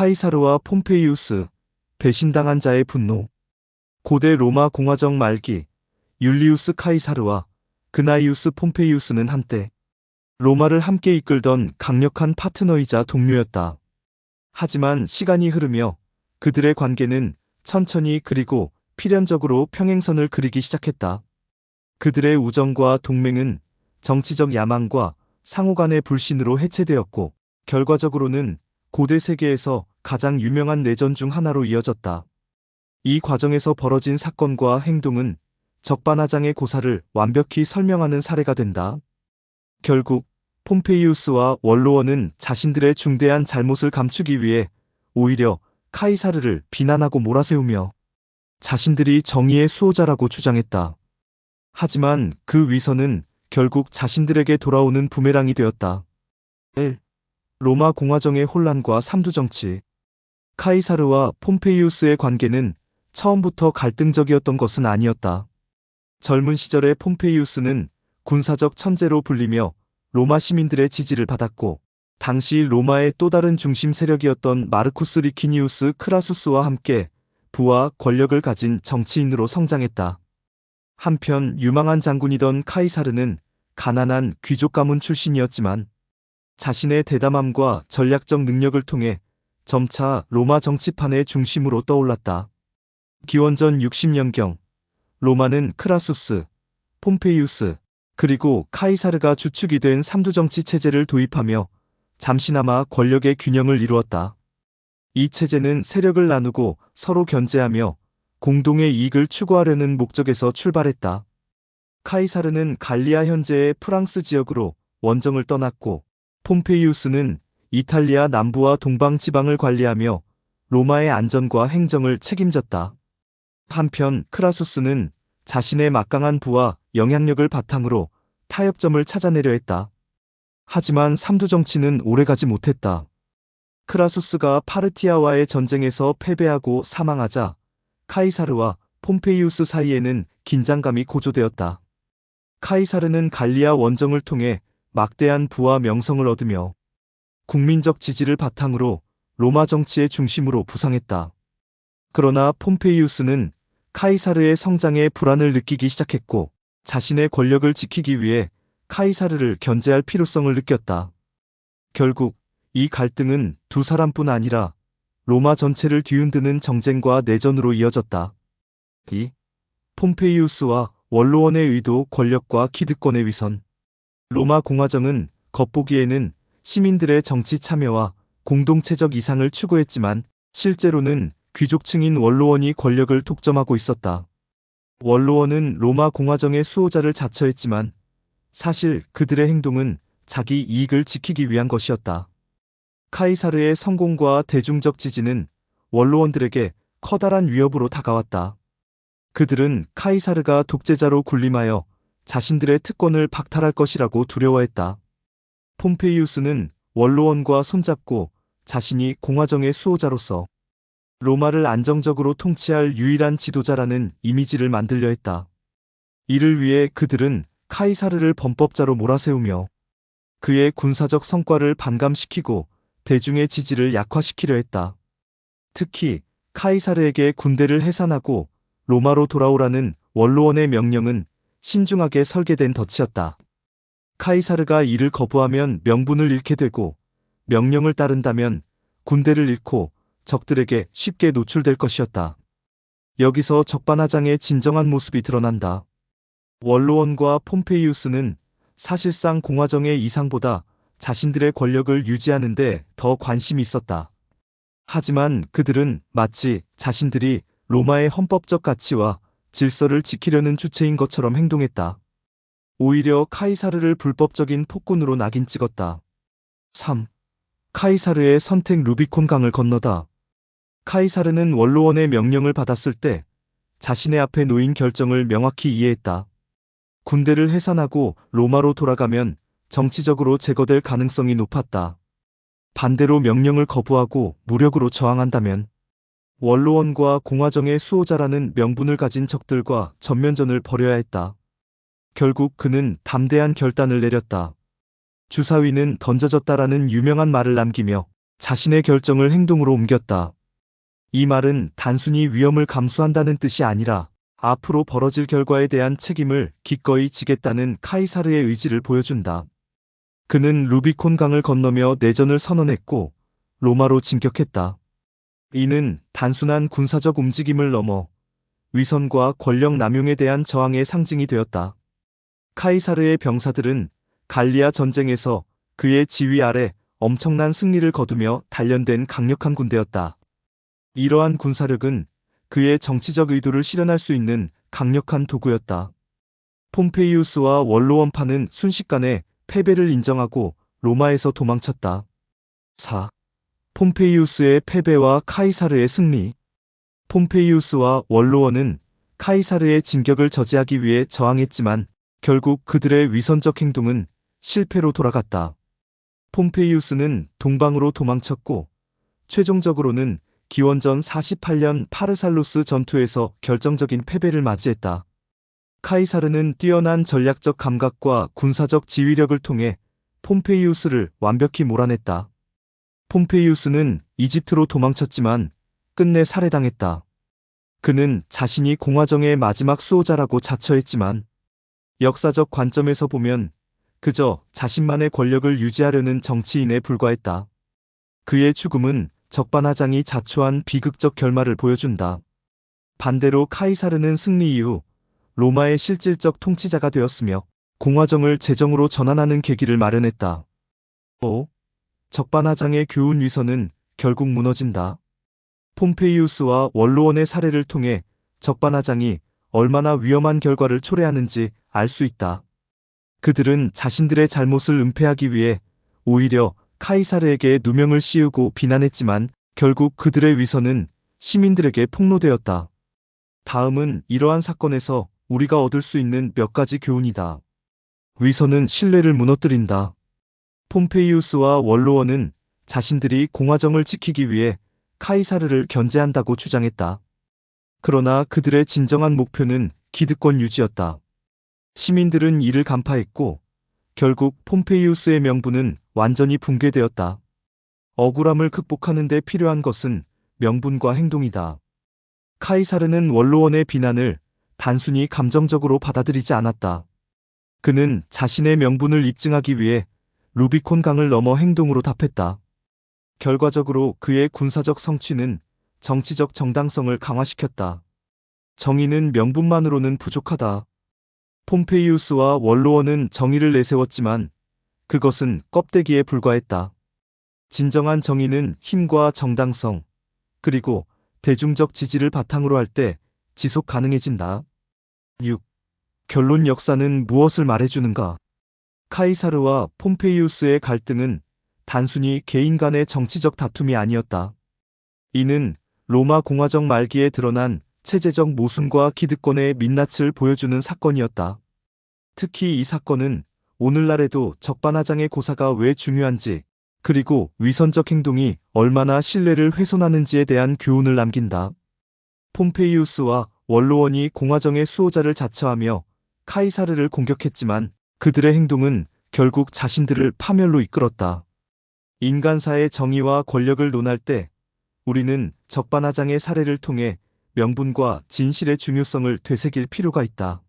카이사르와 폼페이우스, 배신당한 자의 분노. 고대 로마 공화정 말기, 율리우스 카이사르와 그나이우스 폼페이우스는 한때 로마를 함께 이끌던 강력한 파트너이자 동료였다. 하지만 시간이 흐르며 그들의 관계는 천천히 그리고 필연적으로 평행선을 그리기 시작했다. 그들의 우정과 동맹은 정치적 야망과 상호 간의 불신으로 해체되었고 결과적으로는 고대 세계에서 가장 유명한 내전 중 하나로 이어졌다. 이 과정에서 벌어진 사건과 행동은 적반하장의 고사를 완벽히 설명하는 사례가 된다. 결국 폼페이우스와 원로원은 자신들의 중대한 잘못을 감추기 위해 오히려 카이사르를 비난하고 몰아세우며 자신들이 정의의 수호자라고 주장했다. 하지만 그 위선은 결국 자신들에게 돌아오는 부메랑이 되었다. 1. 로마 공화정의 혼란과 삼두정치 카이사르와 폼페이우스의 관계는 처음부터 갈등적이었던 것은 아니었다. 젊은 시절의 폼페이우스는 군사적 천재로 불리며 로마 시민들의 지지를 받았고 당시 로마의 또 다른 중심 세력이었던 마르쿠스 리키니우스 크라수스와 함께 부와 권력을 가진 정치인으로 성장했다. 한편 유망한 장군이던 카이사르는 가난한 귀족 가문 출신이었지만 자신의 대담함과 전략적 능력을 통해 점차 로마 정치판의 중심으로 떠올랐다. 기원전 60년경 로마는 크라수스, 폼페이우스, 그리고 카이사르가 주축이 된 삼두정치 체제를 도입하며 잠시나마 권력의 균형을 이루었다. 이 체제는 세력을 나누고 서로 견제하며 공동의 이익을 추구하려는 목적에서 출발했다. 카이사르는 갈리아 현재의 프랑스 지역으로 원정을 떠났고 폼페이우스는 이탈리아 남부와 동방 지방을 관리하며 로마의 안전과 행정을 책임졌다. 한편 크라수스는 자신의 막강한 부와 영향력을 바탕으로 타협점을 찾아내려 했다. 하지만 삼두 정치는 오래가지 못했다. 크라수스가 파르티아와의 전쟁에서 패배하고 사망하자 카이사르와 폼페이우스 사이에는 긴장감이 고조되었다. 카이사르는 갈리아 원정을 통해 막대한 부와 명성을 얻으며 국민적 지지를 바탕으로 로마 정치의 중심으로 부상했다. 그러나 폼페이우스는 카이사르의 성장에 불안을 느끼기 시작했고 자신의 권력을 지키기 위해 카이사르를 견제할 필요성을 느꼈다. 결국 이 갈등은 두 사람뿐 아니라 로마 전체를 뒤흔드는 정쟁과 내전으로 이어졌다. 2. 폼페이우스와 원로원의 의도 권력과 기득권의 위선 로마 공화정은 겉보기에는 시민들의 정치 참여와 공동체적 이상을 추구했지만 실제로는 귀족층인 원로원이 권력을 독점하고 있었다. 원로원은 로마 공화정의 수호자를 자처했지만 사실 그들의 행동은 자기 이익을 지키기 위한 것이었다. 카이사르의 성공과 대중적 지지는 원로원들에게 커다란 위협으로 다가왔다. 그들은 카이사르가 독재자로 군림하여 자신들의 특권을 박탈할 것이라고 두려워했다. 폼페이우스는 원로원과 손잡고 자신이 공화정의 수호자로서 로마를 안정적으로 통치할 유일한 지도자라는 이미지를 만들려 했다. 이를 위해 그들은 카이사르를 범법자로 몰아세우며 그의 군사적 성과를 반감시키고 대중의 지지를 약화시키려 했다. 특히 카이사르에게 군대를 해산하고 로마로 돌아오라는 원로원의 명령은 신중하게 설계된 덫이었다. 카이사르가 이를 거부하면 명분을 잃게 되고 명령을 따른다면 군대를 잃고 적들에게 쉽게 노출될 것이었다. 여기서 적반하장의 진정한 모습이 드러난다. 원로원과 폼페이우스는 사실상 공화정의 이상보다 자신들의 권력을 유지하는데 더 관심이 있었다. 하지만 그들은 마치 자신들이 로마의 헌법적 가치와 질서를 지키려는 주체인 것처럼 행동했다. 오히려 카이사르를 불법적인 폭군으로 낙인 찍었다. 3. 카이사르의 선택 루비콘 강을 건너다. 카이사르는 원로원의 명령을 받았을 때 자신의 앞에 놓인 결정을 명확히 이해했다. 군대를 해산하고 로마로 돌아가면 정치적으로 제거될 가능성이 높았다. 반대로 명령을 거부하고 무력으로 저항한다면 원로원과 공화정의 수호자라는 명분을 가진 적들과 전면전을 벌여야 했다. 결국 그는 담대한 결단을 내렸다. 주사위는 던져졌다라는 유명한 말을 남기며 자신의 결정을 행동으로 옮겼다. 이 말은 단순히 위험을 감수한다는 뜻이 아니라 앞으로 벌어질 결과에 대한 책임을 기꺼이 지겠다는 카이사르의 의지를 보여준다. 그는 루비콘 강을 건너며 내전을 선언했고 로마로 진격했다. 이는 단순한 군사적 움직임을 넘어 위선과 권력 남용에 대한 저항의 상징이 되었다. 카이사르의 병사들은 갈리아 전쟁에서 그의 지휘 아래 엄청난 승리를 거두며 단련된 강력한 군대였다. 이러한 군사력은 그의 정치적 의도를 실현할 수 있는 강력한 도구였다. 폼페이우스와 원로원파는 순식간에 패배를 인정하고 로마에서 도망쳤다. 4. 폼페이우스의 패배와 카이사르의 승리. 폼페이우스와 원로원은 카이사르의 진격을 저지하기 위해 저항했지만 결국 그들의 위선적 행동은 실패로 돌아갔다. 폼페이우스는 동방으로 도망쳤고 최종적으로는 기원전 48년 파르살루스 전투에서 결정적인 패배를 맞이했다. 카이사르는 뛰어난 전략적 감각과 군사적 지휘력을 통해 폼페이우스를 완벽히 몰아냈다. 폼페이우스는 이집트로 도망쳤지만 끝내 살해당했다. 그는 자신이 공화정의 마지막 수호자라고 자처했지만 역사적 관점에서 보면 그저 자신만의 권력을 유지하려는 정치인에 불과했다. 그의 죽음은 적반하장이 자초한 비극적 결말을 보여준다. 반대로 카이사르는 승리 이후 로마의 실질적 통치자가 되었으며 공화정을 제정으로 전환하는 계기를 마련했다. 5. 적반하장의 교훈 위선은 결국 무너진다. 폼페이우스와 원로원의 사례를 통해 적반하장이 얼마나 위험한 결과를 초래하는지 알 수 있다. 그들은 자신들의 잘못을 은폐하기 위해 오히려 카이사르에게 누명을 씌우고 비난했지만 결국 그들의 위선은 시민들에게 폭로되었다. 다음은 이러한 사건에서 우리가 얻을 수 있는 몇 가지 교훈이다. 위선은 신뢰를 무너뜨린다. 폼페이우스와 원로원은 자신들이 공화정을 지키기 위해 카이사르를 견제한다고 주장했다. 그러나 그들의 진정한 목표는 기득권 유지였다. 시민들은 이를 간파했고 결국 폼페이우스의 명분은 완전히 붕괴되었다. 억울함을 극복하는 데 필요한 것은 명분과 행동이다. 카이사르는 원로원의 비난을 단순히 감정적으로 받아들이지 않았다. 그는 자신의 명분을 입증하기 위해 루비콘 강을 넘어 행동으로 답했다. 결과적으로 그의 군사적 성취는 정치적 정당성을 강화시켰다. 정의는 명분만으로는 부족하다. 폼페이우스와 원로원은 정의를 내세웠지만 그것은 껍데기에 불과했다. 진정한 정의는 힘과 정당성, 그리고 대중적 지지를 바탕으로 할 때 지속 가능해진다. 6. 결론 역사는 무엇을 말해주는가? 카이사르와 폼페이우스의 갈등은 단순히 개인 간의 정치적 다툼이 아니었다. 이는 로마 공화정 말기에 드러난 체제적 모순과 기득권의 민낯을 보여주는 사건이었다. 특히 이 사건은 오늘날에도 적반하장의 고사가 왜 중요한지 그리고 위선적 행동이 얼마나 신뢰를 훼손하는지에 대한 교훈을 남긴다. 폼페이우스와 원로원이 공화정의 수호자를 자처하며 카이사르를 공격했지만 그들의 행동은 결국 자신들을 파멸로 이끌었다. 인간사의 정의와 권력을 논할 때 우리는 적반하장의 사례를 통해 명분과 진실의 중요성을 되새길 필요가 있다.